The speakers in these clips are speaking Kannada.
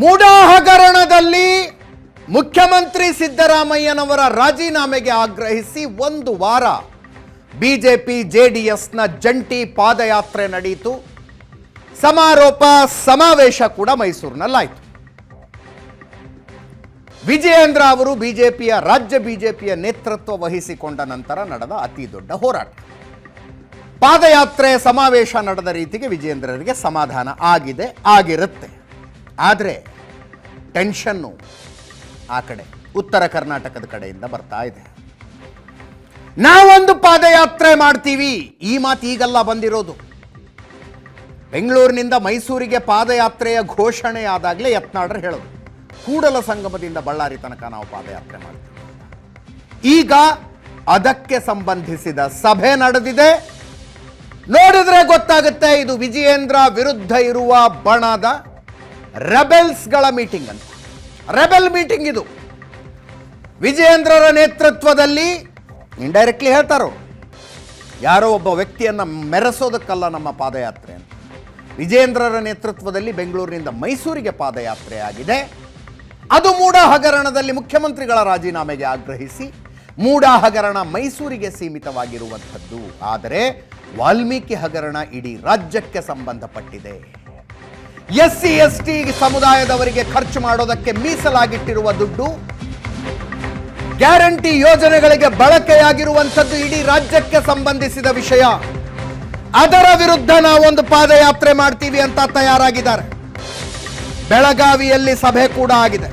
ಮೂಡಾ ಹಗರಣದಲ್ಲಿ ಮುಖ್ಯಮಂತ್ರಿ ಸಿದ್ದರಾಮಯ್ಯನವರ ರಾಜೀನಾಮೆಗೆ ಆಗ್ರಹಿಸಿ ಒಂದು ವಾರ ಬಿಜೆಪಿ ಜೆಡಿಎಸ್ನ ಜಂಟಿ ಪಾದಯಾತ್ರೆ ನಡೆಯಿತು. ಸಮಾರೋಪ ಸಮಾವೇಶ ಕೂಡ ಮೈಸೂರಿನಲ್ಲಾಯಿತು. ವಿಜಯೇಂದ್ರ ಅವರು ಬಿಜೆಪಿಯ, ರಾಜ್ಯ ಬಿಜೆಪಿಯ ನೇತೃತ್ವ ವಹಿಸಿಕೊಂಡ ನಂತರ ನಡೆದ ಅತಿ ದೊಡ್ಡ ಹೋರಾಟ. ಪಾದಯಾತ್ರೆ ಸಮಾವೇಶ ನಡೆದ ರೀತಿಗೆ ವಿಜಯೇಂದ್ರರಿಗೆ ಸಮಾಧಾನ ಆಗಿದೆ, ಆಗಿರುತ್ತೆ. ಆದರೆ ಟೆನ್ಷನ್ನು ಆ ಕಡೆ, ಉತ್ತರ ಕರ್ನಾಟಕದ ಕಡೆಯಿಂದ ಬರ್ತಾ ಇದೆ. ನಾವೊಂದು ಪಾದಯಾತ್ರೆ ಮಾಡ್ತೀವಿ. ಈ ಮಾತು ಈಗಲ್ಲ ಬಂದಿರೋದು. ಬೆಂಗಳೂರಿನಿಂದ ಮೈಸೂರಿಗೆ ಪಾದಯಾತ್ರೆಯ ಘೋಷಣೆ ಆದಾಗಲೇ ಯತ್ನಾಡ್ರು ಹೇಳೋದು. ಕೂಡಲ ಸಂಗಮದಿಂದ ಬಳ್ಳಾರಿ ತನಕ ನಾವು ಪಾದಯಾತ್ರೆ ಮಾಡ್ತೀವಿ ಈಗ ಅದಕ್ಕೆ ಸಂಬಂಧಿಸಿದ ಸಭೆ ನಡೆದಿದೆ. ನೋಡಿದ್ರೆ ಗೊತ್ತಾಗುತ್ತೆ, ಇದು ವಿಜಯೇಂದ್ರ ವಿರುದ್ಧ ಇರುವ ಬಣದ ರೆಬೆಲ್ಸ್ಗಳ ಮೀಟಿಂಗ್ ಅಂತ ರೆಬೆಲ್ ಮೀಟಿಂಗ್ ಇದು. ವಿಜಯೇಂದ್ರರ ನೇತೃತ್ವದಲ್ಲಿ ಇಂಡೈರೆಕ್ಟ್ಲಿ ಹೇಳ್ತಾರೋ, ಯಾರೋ ಒಬ್ಬ ವ್ಯಕ್ತಿಯನ್ನು ಮೆರೆಸೋದಕ್ಕಲ್ಲ ನಮ್ಮ ಪಾದಯಾತ್ರೆ ಅಂತ. ವಿಜೇಂದ್ರರ ನೇತೃತ್ವದಲ್ಲಿ ಬೆಂಗಳೂರಿನಿಂದ ಮೈಸೂರಿಗೆ ಪಾದಯಾತ್ರೆ ಆಗಿದೆ. ಅದು ಮೂಡ ಹಗರಣದಲ್ಲಿ ಮುಖ್ಯಮಂತ್ರಿಗಳ ರಾಜೀನಾಮೆಗೆ ಆಗ್ರಹಿಸಿ, ಮೂಡ ಹಗರಣ ಮೈಸೂರಿಗೆ ಸೀಮಿತವಾಗಿರುವಂಥದ್ದು. ಆದರೆ ವಾಲ್ಮೀಕಿ ಹಗರಣ ಇಡೀ ರಾಜ್ಯಕ್ಕೆ ಸಂಬಂಧಪಟ್ಟಿದೆ. ಎಸ್ ಸಿ ಎಸ್ ಟಿ ಸಮುದಾಯದವರಿಗೆ ಖರ್ಚು ಮಾಡೋದಕ್ಕೆ ಮೀಸಲಾಗಿಟ್ಟಿರುವ ದುಡ್ಡು ಗ್ಯಾರಂಟಿ ಯೋಜನೆಗಳಿಗೆ ಬಳಕೆಯಾಗಿರುವಂಥದ್ದು ಇಡೀ ರಾಜ್ಯಕ್ಕೆ ಸಂಬಂಧಿಸಿದ ವಿಷಯ. ಅದರ ವಿರುದ್ಧ ನಾವೊಂದು ಪಾದಯಾತ್ರೆ ಮಾಡ್ತೀವಿ ಅಂತ ತಯಾರಾಗಿದ್ದಾರೆ. ಬೆಳಗಾವಿಯಲ್ಲಿ ಸಭೆ ಕೂಡ ಆಗಿದೆ.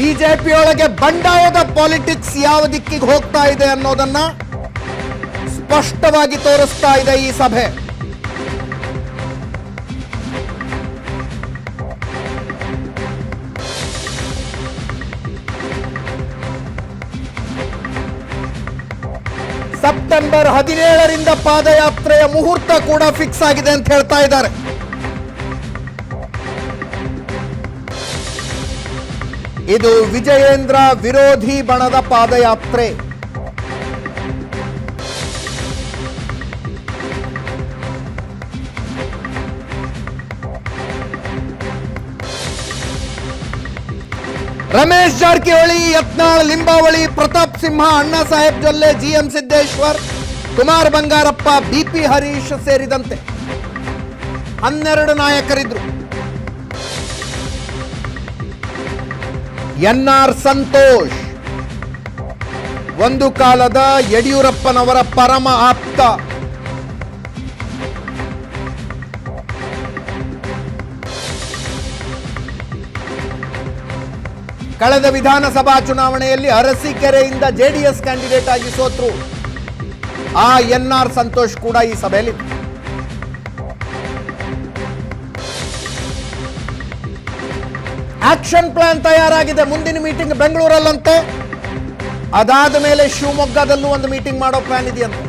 ಬಿಜೆಪಿಯೊಳಗೆ ಬಂಡಾಯದ ಪಾಲಿಟಿಕ್ಸ್ ಯಾವ ದಿಕ್ಕಿಗೆ ಹೋಗ್ತಾ ಇದೆ ಅನ್ನೋದನ್ನ ಸ್ಪಷ್ಟವಾಗಿ ತೋರಿಸ್ತಾ ಇದೆ ಈ ಸಭೆ. ಸೆಪ್ಟೆಂಬರ್ ಹದಿನೇಳರಿಂದ ಪಾದಯಾತ್ರೆಯ ಮುಹೂರ್ತ ಕೂಡ ಫಿಕ್ಸ್ ಆಗಿದೆ ಅಂತ ಹೇಳ್ತಾ ಇದ್ದಾರೆ. ಇದು ವಿಜಯೇಂದ್ರ ವಿರೋಧಿ ಬಣದ ಪಾದಯಾತ್ರೆ. ರಮೇಶ್ ಜಾರಕಿಹೊಳಿ, ಯತ್ನಾಳ್ ಲಿಂಬಾವಳಿ, ಪ್ರತಾಪ್ ಸಿಂಹ, ಅಣ್ಣಾ ಸಾಹೇಬ್ ಜೊಲ್ಲೆ, ಜಿಎಂ ಸಿದ್ದೇಶ್ವರ್, ಕುಮಾರ್ ಬಂಗಾರಪ್ಪ ಬಿಪಿ ಹರೀಶ್ ಸೇರಿದಂತೆ ಹನ್ನೆರಡು ನಾಯಕರಿದ್ರು. N R Santosh. ಒಂದು ಕಾಲದ ಯಡಿಯೂರಪ್ಪನವರ ಪರಮ ಆಪ್ತ. ಕಳೆದ ವಿಧಾನಸಭಾ ಚುನಾವಣೆಯಲ್ಲಿ ಅರಸೀಕೆರೆಯಿಂದ ಜೆಡಿಎಸ್ ಕ್ಯಾಂಡಿಡೇಟ್ ಆಗಿ ಸೋತ್ರು. ಆ ಎನ್ ಆರ್ ಸಂತೋಷ್ ಕೂಡ ಈ ಸಭೆಯಲ್ಲಿ ಆಕ್ಷನ್ ಪ್ಲಾನ್ ತಯಾರಾಗಿದೆ. ಮುಂದಿನ ಮೀಟಿಂಗ್ ಬೆಂಗಳೂರಲ್ಲಂತೆ. ಅದಾದ ಮೇಲೆ ಶಿವಮೊಗ್ಗದಲ್ಲೂ ಒಂದು ಮೀಟಿಂಗ್ ಮಾಡೋ ಪ್ಲಾನ್ ಇದೆಯಂತೆ.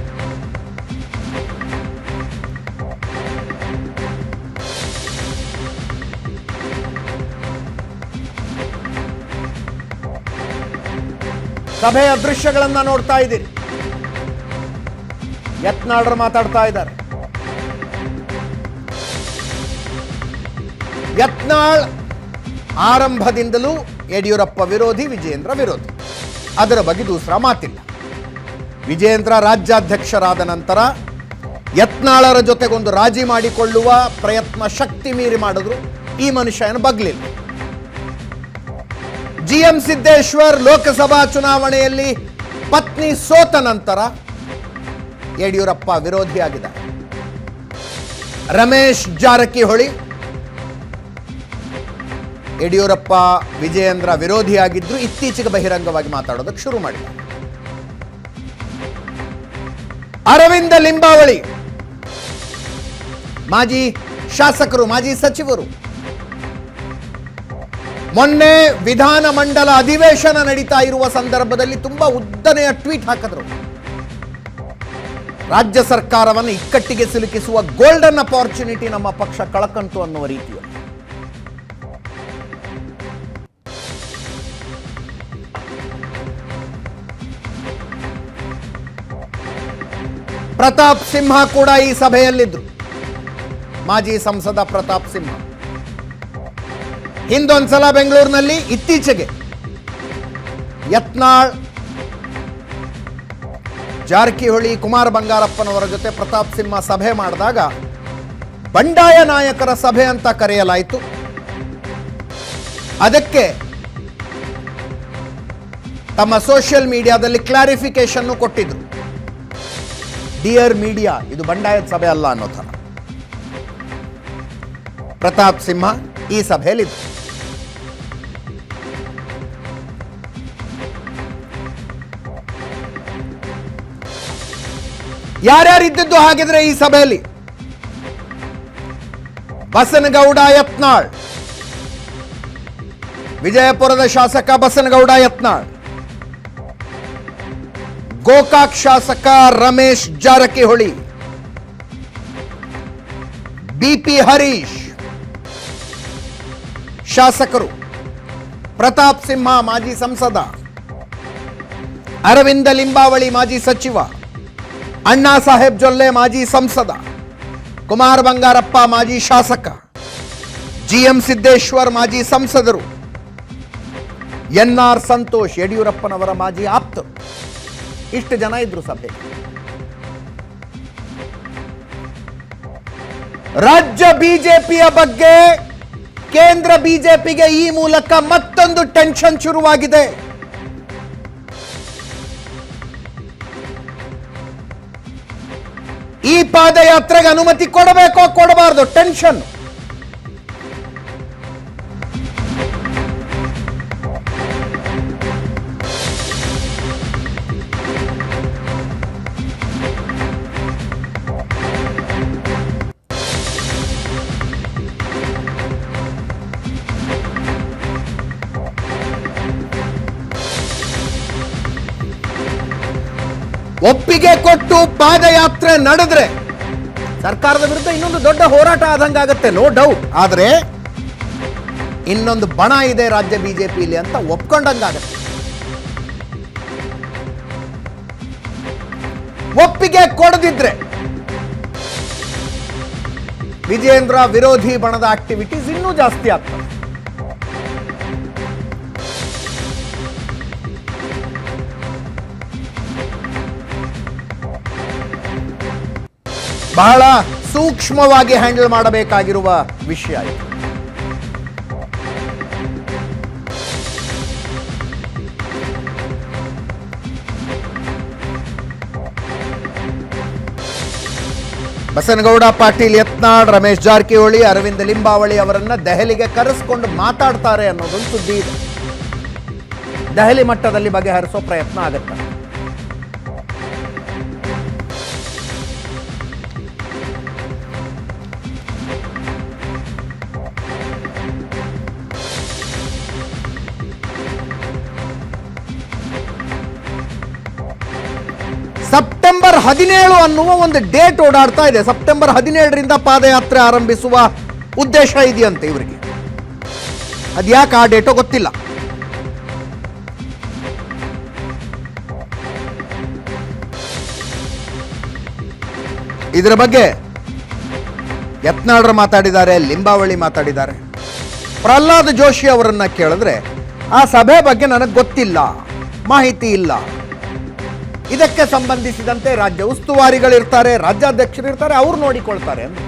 ಸಭೆಯ ದೃಶ್ಯಗಳನ್ನ ನೋಡ್ತಾ ಇದ್ದೀರಿ. ಯತ್ನಾಳ್ರು ಮಾತಾಡ್ತಾ ಇದ್ದಾರೆ. ಯತ್ನಾಳ್ ಆರಂಭದಿಂದಲೂ ಯಡಿಯೂರಪ್ಪ ವಿರೋಧಿ, ವಿಜಯೇಂದ್ರ ವಿರೋಧಿ. ಅದರ ಬಗ್ಗೆ ದೂಸರ ಮಾತಿಲ್ಲ. ವಿಜಯೇಂದ್ರ ರಾಜ್ಯಾಧ್ಯಕ್ಷರಾದ ನಂತರ ಯತ್ನಾಳರ ಜೊತೆಗೊಂದು ರಾಜಿ ಮಾಡಿಕೊಳ್ಳುವ ಪ್ರಯತ್ನ ಶಕ್ತಿ ಮೀರಿ ಮಾಡಿದ್ರು. ಈ ಮನುಷ್ಯ ಏನು ಬಗ್ಲಿಲ್ಲ. ಜಿ ಎಂ ಸಿದ್ದೇಶ್ವರ್ ಲೋಕಸಭಾ ಚುನಾವಣೆಯಲ್ಲಿ ಪತ್ನಿ ಸೋತ ನಂತರ ಯಡಿಯೂರಪ್ಪ ವಿರೋಧಿಯಾಗಿದ್ದಾರೆ. ರಮೇಶ್ ಜಾರಕಿಹೊಳಿ ಯಡಿಯೂರಪ್ಪ, ವಿಜಯೇಂದ್ರ ವಿರೋಧಿಯಾಗಿದ್ದರು ಇತ್ತೀಚೆಗೆ ಬಹಿರಂಗವಾಗಿ ಮಾತಾಡೋದಕ್ಕೆ ಶುರು ಮಾಡಿ ಅರವಿಂದ ಲಿಂಬಾವಳಿ, ಮಾಜಿ ಶಾಸಕರು, ಮಾಜಿ ಸಚಿವರು. ಮೊನ್ನೆ ವಿಧಾನ ಮಂಡಲ ಅಧಿವೇಶನ ನಡೀತಾ ಇರುವ ಸಂದರ್ಭದಲ್ಲಿ ತುಂಬಾ ಉದ್ದನೆಯ ಟ್ವೀಟ್ ಹಾಕಿದ್ರು. ರಾಜ್ಯ ಸರ್ಕಾರವನ್ನು ಇಕ್ಕಟ್ಟಿಗೆ ಸಿಲುಕಿಸುವ ಗೋಲ್ಡನ್ ಅಪಾರ್ಚುನಿಟಿ ನಮ್ಮ ಪಕ್ಷ ಕಳಕಂತು ಅನ್ನುವ ರೀತಿಯಲ್ಲಿ. ಪ್ರತಾಪ್ ಸಿಂಹ ಕೂಡ ಈ ಸಭೆಯಲ್ಲಿದ್ದರು ಮಾಜಿ ಸಂಸದ ಪ್ರತಾಪ್ ಸಿಂಹ. ಹಿಂದೊಂದ್ಸಲ ಬೆಂಗಳೂರಿನಲ್ಲಿ ಇತ್ತೀಚೆಗೆ ಯತ್ನಾಳ್, ಜಾರಕಿಹೊಳಿ, ಕುಮಾರ ಬಂಗಾರಪ್ಪನವರ ಜೊತೆ ಪ್ರತಾಪ್ ಸಿಂಹ ಸಭೆ ಮಾಡಿದಾಗ ಬಂಡಾಯ ನಾಯಕರ ಸಭೆ ಅಂತ ಕರೆಯಲಾಯಿತು. ಅದಕ್ಕೆ ತಮ್ಮ ಸೋಷಿಯಲ್ ಮೀಡಿಯಾದಲ್ಲಿ ಕ್ಲಾರಿಫಿಕೇಶನ್ ಕೊಟ್ಟಿದ್ರು. ಡಿಯರ್ ಮೀಡಿಯಾ, ಇದು ಬಂಡಾಯದ ಸಭೆ ಅಲ್ಲ ಅನ್ನೋ ಥರ. ಪ್ರತಾಪ್ ಸಿಂಹ ಈ ಸಭೆಯಲ್ಲಿದ್ದ. ಯಾರ್ಯಾರು ಇದ್ದಿದ್ದು ಹಾಗಿದ್ರೆ ಈ ಸಭೆಯಲ್ಲಿ? ಬಸನಗೌಡ ಯತ್ನಾಳ್. ವಿಜಯಪುರದ ಶಾಸಕ ಬಸನಗೌಡ ಯತ್ನಾಳ್. ಗೋಕಾಕ್ ಶಾಸಕ ರಮೇಶ್ ಜಾರಕಿಹೊಳಿ, ಬಿಪಿ ಹರೀಶ್, ಶಾಸಕರು ಪ್ರತಾಪ್ ಸಿಂಹ ಮಾಜಿ ಸಂಸದ, ಅರವಿಂದ ಲಿಂಬಾವಳಿ ಮಾಜಿ ಸಚಿವ, ಅಣ್ಣಾ ಸಾಹೇಬ್ ಜೊಲ್ಲೆ ಮಾಜಿ ಸಂಸದ, ಕುಮಾರ್ ಬಂಗಾರಪ್ಪ ಮಾಜಿ ಶಾಸಕ, ಜಿಎಂ ಸಿದ್ದೇಶ್ವರ್ ಮಾಜಿ ಸಂಸದರು ಎನ್ಆರ್ ಸಂತೋಷ್ ಯಡಿಯೂರಪ್ಪನವರ ಮಾಜಿ ಆಪ್ತರು. ಇಷ್ಟು ಜನ ಇದ್ರು ಸಭೆ. ರಾಜ್ಯ ಬಿಜೆಪಿಯ ಬಗ್ಗೆ ಕೇಂದ್ರ ಬಿಜೆಪಿಗೆ ಈ ಮೂಲಕ ಮತ್ತೊಂದು ಟೆನ್ಷನ್ ಶುರುವಾಗಿದೆ. ಈ ಪಾದಯಾತ್ರೆಗೆ ಅನುಮತಿ ಕೊಡಬೇಕೋ ಕೊಡಬಾರ್ದು ಟೆನ್ಷನ್. ಒಪ್ಪಿಗೆ ಕೊಟ್ಟು ಪಾದಯಾತ್ರೆ ನಡೆದ್ರೆ ಸರ್ಕಾರದ ವಿರುದ್ಧ ಇನ್ನೊಂದು ದೊಡ್ಡ ಹೋರಾಟ ಆದಂಗಾಗತ್ತೆ ನೋ ಡೌಟ್ ಆದರೆ ಇನ್ನೊಂದು ಬಣ ಇದೆ ರಾಜ್ಯ ಬಿಜೆಪಿಲಿ ಅಂತ ಒಪ್ಕೊಂಡಂಗಾಗತ್ತೆ. ಒಪ್ಪಿಗೆ ಕೊಡದಿದ್ರೆ ವಿಜೇಂದ್ರ ವಿರೋಧಿ ಬಣದ ಆಕ್ಟಿವಿಟೀಸ್ ಇನ್ನೂ ಜಾಸ್ತಿ ಆಗ್ತವೆ. ಬಹಳ ಸೂಕ್ಷ್ಮವಾಗಿ ಹ್ಯಾಂಡಲ್ ಮಾಡಬೇಕಾಗಿರುವ ವಿಷಯ ಇದು. ಬಸನಗೌಡ ಪಾಟೀಲ್ ಯತ್ನಾಳ್, ರಮೇಶ್ ಜಾರಕಿಹೊಳಿ, ಅರವಿಂದ ಲಿಂಬಾವಳಿ ಅವರನ್ನ ದೆಹಲಿಗೆ ಕರೆಸ್ಕೊಂಡು ಮಾತಾಡ್ತಾರೆ ಅನ್ನೋದೊಂದು ಸುದ್ದಿ ಇದೆ. ದೆಹಲಿ ಮಟ್ಟದಲ್ಲಿ ಬಗೆಹರಿಸೋ ಪ್ರಯತ್ನ ಆಗುತ್ತೆ. ಹದಿನೇಳು ಅನ್ನುವ ಒಂದು ಡೇಟ್ ಓಡಾಡ್ತಾ ಇದೆ. ಸೆಪ್ಟೆಂಬರ್ ಹದಿನೇಳರಿಂದ ಪಾದಯಾತ್ರೆ ಆರಂಭಿಸುವ ಉದ್ದೇಶ ಇದೆಯಂತೆ ಇವರಿಗೆ. ಅದ್ಯಾಕೆ ಆ ಡೇಟೋ ಗೊತ್ತಿಲ್ಲ. ಇದರ ಬಗ್ಗೆ ಯತ್ನಾಳ್ರು ಮಾತಾಡಿದ್ದಾರೆ, ಲಿಂಬಾವಳಿ ಮಾತಾಡಿದ್ದಾರೆ. ಪ್ರಹ್ಲಾದ್ ಜೋಶಿ ಅವರನ್ನ ಕೇಳಿದ್ರೆ ಆ ಸಭೆ ಬಗ್ಗೆ ನನಗೆ ಗೊತ್ತಿಲ್ಲ, ಮಾಹಿತಿ ಇಲ್ಲ. ಇದಕ್ಕೆ ಸಂಬಂಧಿಸಿದಂತೆ ರಾಜ್ಯ ಉಸ್ತುವಾರಿಗಳಿರ್ತಾರೆ ರಾಜ್ಯಾಧ್ಯಕ್ಷರು ಇರ್ತಾರೆ ಅವ್ರು ನೋಡಿಕೊಳ್ತಾರೆ ಅಂತ.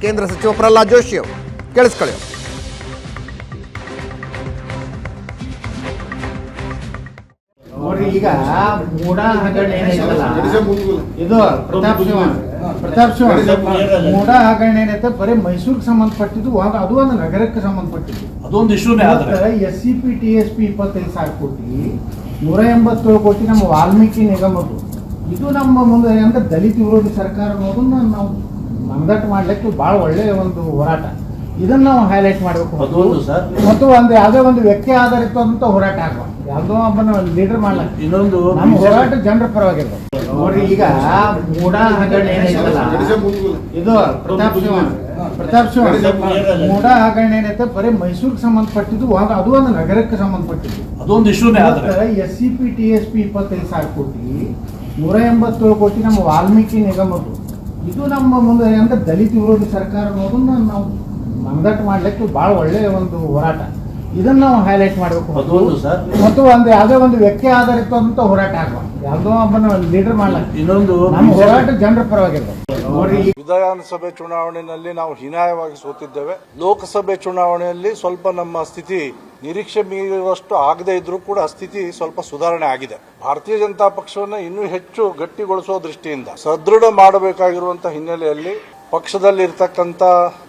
ಕೇಂದ್ರ ಸಚಿವ ಪ್ರಹ್ಲಾದ್ ಜೋಶಿ ಅವರು. ಕೇಳಿಸ್ಕೊಳ್ಳಿ. ಈಗ ಮೂಡ ಹಗರಣ ಏನೈತಲ್ಲ ಇದು ಪ್ರತಾಪ್ ಸಿಂಹ. ಪ್ರತಾಪ್ ಸಿಂಹ. ಮೂಡ ಹಗರಣ ಏನೈತೆ ಬರೀ ಮೈಸೂರಿಗೆ ಸಂಬಂಧಪಟ್ಟಿದ್ದು ಅದು ಒಂದು ನಗರಕ್ಕೆ ಸಂಬಂಧಪಟ್ಟಿದ್ದು. ಅದೊಂದು ಇಶ್ಯೂನೇ ಆದ್ರೆ. S C P T S P ಇಪ್ಪತ್ತೈದು ಸಾವಿರ ಕೋಟಿ ನೂರ ಎಂಬತ್ತೇಳು ಕೋಟಿ ನಮ್ಮ ವಾಲ್ಮೀಕಿ ನಿಗಮದ್ದು ಇದು ನಮ್ಮ ಮುಂದೆ ಅಂದ್ರೆ ದಲಿತ ವಿರೋಧಿ ಸರ್ಕಾರ ಅನ್ನೋದನ್ನ ನಾವು ಮನದಟ್ಟು ಮಾಡ್ಲಿಕ್ಕೆ ಬಹಳ ಒಳ್ಳೆಯ ಒಂದು ಹೋರಾಟ. ಇದನ್ನ ನಾವು ಹೈಲೈಟ್ ಮಾಡಬೇಕು. ಮತ್ತು ಒಂದು ಯಾವುದೇ ಒಂದು ವ್ಯಕ್ತಿ ಆಧಾರಿತವಾದಂತ ಹೋರಾಟ ಆಗಬಾರ್ದು ಯಾವುದೋ ಒಬ್ಬನ ಲೀಡರ್ ಮಾಡ್ಲಕ್ಕೆ ಇನ್ನೊಂದು ನಮ್ಮ ಹೋರಾಟ ಜನರ ಪರವಾಗಿರ್ಬೇಕು. ನೋಡ್ರಿ ಈಗ ಮೂಡಾ ಹಗರಣ ಏನೈತಲ್ಲ ಇದು ಪ್ರತಾಪ್ ಸಿಂಹ. ಪ್ರತಾಪ್ ಸಿಂಹ. ಮೂಡ ಹಗರಣ ಏನೈತೆ ಬರೀ ಮೈಸೂರಿಗೆ ಸಂಬಂಧಪಟ್ಟಿದ್ದು ಅದು ಒಂದು ನಗರಕ್ಕೆ ಸಂಬಂಧಪಟ್ಟಿದ್ದು. ಅದೊಂದು ಇಶ್ಯೂನೇ S C P T S P ಇಪ್ಪತ್ತೈದು ಸಾವಿರ ಕೋಟಿ ನೂರ ಎಂಬತ್ತೇಳು ಕೋಟಿ ನಮ್ಮ ವಾಲ್ಮೀಕಿ ನಿಗಮದ್ದು ಇದು ನಮ್ಮ ಮುಂದೆ ಅಂದ್ರೆ ದಲಿತ ವಿರೋಧಿ ಸರ್ಕಾರ ಅನ್ನೋದನ್ನ ನಾವು ಮನದಟ್ಟು ಮಾಡ್ಲಿಕ್ಕೆ ಭಾಳ ಒಳ್ಳೆಯ ಒಂದು ಹೋರಾಟ. ಇದನ್ನ ನಾವು ಹೈಲೈಟ್ ಮಾಡಬೇಕು. ಮತ್ತು ಒಂದು ಯಾವುದೇ ಒಂದು ವ್ಯಕ್ತಿ ಆಧಾರಿತವಾದಂಥ ಹೋರಾಟ ಆಗಬಾರ್ದು ಯಾವುದೋ ಒಬ್ಬನ ಲೀಡರ್ ಮಾಡಲ್ಲ ಇನ್ನೊಂದು ನಮ್ಮ ಹೋರಾಟ ಜನರ ಪರವಾಗಿರ್ಬೇಕು. ವಿಧಾನಸಭೆ ಚುನಾವಣೆಯಲ್ಲಿ ನಾವು ಹೀನಾಯವಾಗಿ ಸೋತಿದ್ದೇವೆ. ಲೋಕಸಭೆ ಚುನಾವಣೆಯಲ್ಲಿ ಸ್ವಲ್ಪ ನಮ್ಮ ಸ್ಥಿತಿ ನಿರೀಕ್ಷೆ ಮೀರುವಷ್ಟು ಆಗದೇ ಇದ್ರೂ ಕೂಡ ಸ್ಥಿತಿ ಸ್ವಲ್ಪ ಸುಧಾರಣೆ ಆಗಿದೆ. ಭಾರತೀಯ ಜನತಾ ಪಕ್ಷವನ್ನು ಇನ್ನೂ ಹೆಚ್ಚು ಗಟ್ಟಿಗೊಳಿಸುವ ದೃಷ್ಟಿಯಿಂದ ಸದೃಢ ಮಾಡಬೇಕಾಗಿರುವಂತಹ ಹಿನ್ನೆಲೆಯಲ್ಲಿ ಪಕ್ಷದಲ್ಲಿ ಇರ್ತಕ್ಕಂಥ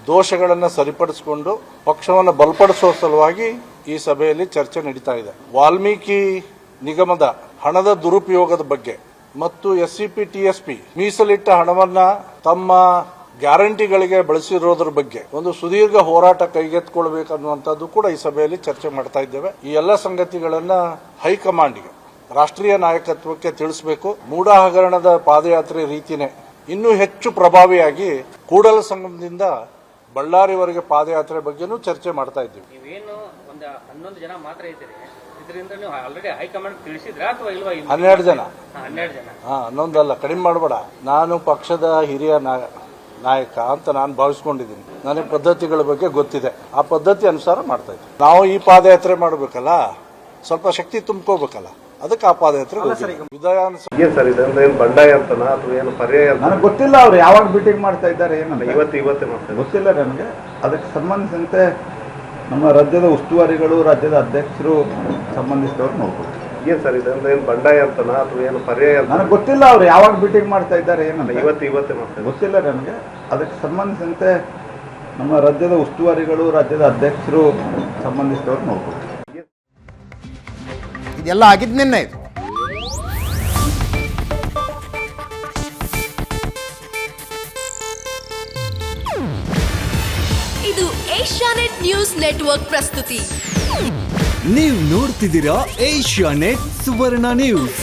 ದೋಷಗಳನ್ನು ಸರಿಪಡಿಸಿಕೊಂಡು ಪಕ್ಷವನ್ನು ಬಲಪಡಿಸುವ ಸಲುವಾಗಿ ಈ ಸಭೆಯಲ್ಲಿ ಚರ್ಚೆ ನಡೀತಾ ಇದೆ. ವಾಲ್ಮೀಕಿ ನಿಗಮದ ಹಣದ ದುರುಪಯೋಗದ ಬಗ್ಗೆ ಮತ್ತು S C P T S P ಮೀಸಲಿಟ್ಟ ಹಣವನ್ನ ತಮ್ಮ ಗ್ಯಾರಂಟಿಗಳಿಗೆ ಬಳಸಿರೋದ್ರ ಬಗ್ಗೆ ಒಂದು ಸುದೀರ್ಘ ಹೋರಾಟ ಕೈಗೆತ್ತಿಕೊಳ್ಬೇಕನ್ನುವಂಥದ್ದು ಕೂಡ ಈ ಸಭೆಯಲ್ಲಿ ಚರ್ಚೆ ಮಾಡ್ತಾ ಇದ್ದೇವೆ. ಈ ಎಲ್ಲ ಸಂಗತಿಗಳನ್ನ ಹೈಕಮಾಂಡ್ಗೆ, ರಾಷ್ಟ್ರೀಯ ನಾಯಕತ್ವಕ್ಕೆ ತಿಳಿಸಬೇಕು. ಮೂಡ ಹಗರಣದ ಪಾದಯಾತ್ರೆ ರೀತಿನೇ ಇನ್ನೂ ಹೆಚ್ಚು ಪ್ರಭಾವಿಯಾಗಿ ಕೂಡಲ ಸಂಗಮದಿಂದ ಬಳ್ಳಾರಿವರೆಗೆ ಪಾದಯಾತ್ರೆ ಬಗ್ಗೆನೂ ಚರ್ಚೆ ಮಾಡ್ತಾ ಇದ್ದೀವಿ. ನೀವೇನು ಒಂದು ಹನ್ನೊಂದು ಜನ ಮಾತ್ರ ಇದ್ದೀರಿ? ಇದರಿಂದ ನೀವು ಆಲ್ರೆಡಿ ಹೈಕಮಾಂಡ್ ತಿಳಿಸಿದ್ರಾ ಅಥವಾ ಇಲ್ವಾ? ಹನ್ನೆರಡು ಜನ. ಹನ್ನೆರಡು ಜನ. ಹಾ ಹನ್ನೊಂದಲ್ಲ ಕಡಿಮೆ ಮಾಡಬೇಡ. ನಾನು ಪಕ್ಷದ ಹಿರಿಯ ನಾ- ನಾಯಕ ಅಂತ ನಾನು ಭಾವಿಸ್ಕೊಂಡಿದ್ದೀನಿ. ನನಗೆ ಪದ್ಧತಿಗಳ ಬಗ್ಗೆ ಗೊತ್ತಿದೆ. ಆ ಪದ್ಧತಿ ಅನುಸಾರ ಮಾಡ್ತಾ ಇದ್ದೀನಿ. ನಾವು ಈ ಪಾದಯಾತ್ರೆ ಮಾಡಬೇಕಲ್ಲ? ಸ್ವಲ್ಪ ಶಕ್ತಿ ತುಂಬ್ಕೋಬೇಕಲ್ಲ? ಅದಕ್ಕೆ ಆ ಹತ್ರ ಏನ್ ಸರ್ ಇದು ಅಂದ್ರೆ ಏನ್ ಬಂಡಾಯ ಅಂತನಾ ಅಥವಾ ಏನು ಪರ್ಯಾಯ ಅಂತ? ನನಗೆ ಗೊತ್ತಿಲ್ಲ ಅವ್ರು ಯಾವಾಗ ಮೀಟಿಂಗ್ ಮಾಡ್ತಾ ಇದ್ದಾರೆ ಏನಂತ. ಇವತ್ತು ಇವತ್ತೇ ಮಾಡ್ತಾರೆ ಗೊತ್ತಿಲ್ಲ ನನಗೆ. ಅದಕ್ಕೆ ಸಂಬಂಧಿಸಿದಂತೆ ನಮ್ಮ ರಾಜ್ಯದ ಉಸ್ತುವಾರಿಗಳು ರಾಜ್ಯದ ಅಧ್ಯಕ್ಷರು ಸಂಬಂಧಿಸಿದವರು ನೋಡ್ಬೋದು. ಏನ್ ಸರ್ ಇದು ಅಂದ್ರೆ ಏನ್ ಬಂಡಾಯ ಅಂತನಾ ಅಥವಾ ಏನು ಪರ್ಯಾಯ ಅಂತ? ನನಗೆ ಗೊತ್ತಿಲ್ಲ ಅವ್ರು ಯಾವಾಗ ಮೀಟಿಂಗ್ ಮಾಡ್ತಾ ಇದ್ದಾರೆ ಏನಂತ. ಇವತ್ತು ಇವತ್ತೇ ಮಾಡ್ತಾರೆ ಗೊತ್ತಿಲ್ಲ ನನಗೆ. ಅದಕ್ಕೆ ಸಂಬಂಧಿಸಿದಂತೆ ನಮ್ಮ ರಾಜ್ಯದ ಉಸ್ತುವಾರಿಗಳು ರಾಜ್ಯದ ಅಧ್ಯಕ್ಷರು ಸಂಬಂಧಿಸಿದವರು ನೋಡ್ಬೋದು. ಇದೆಲ್ಲ ಆಗಿದ್ದು ನಿನ್ನೆ ಇದು. ಇದು ಏಷ್ಯಾನೆಟ್ ನ್ಯೂಸ್ ನೆಟ್ವರ್ಕ್ ಪ್ರಸ್ತುತಿ. ನೀವು ನೋಡ್ತಿದ್ದೀರಾ ಏಷ್ಯಾನೆಟ್ ಸುವರ್ಣ ನ್ಯೂಸ್.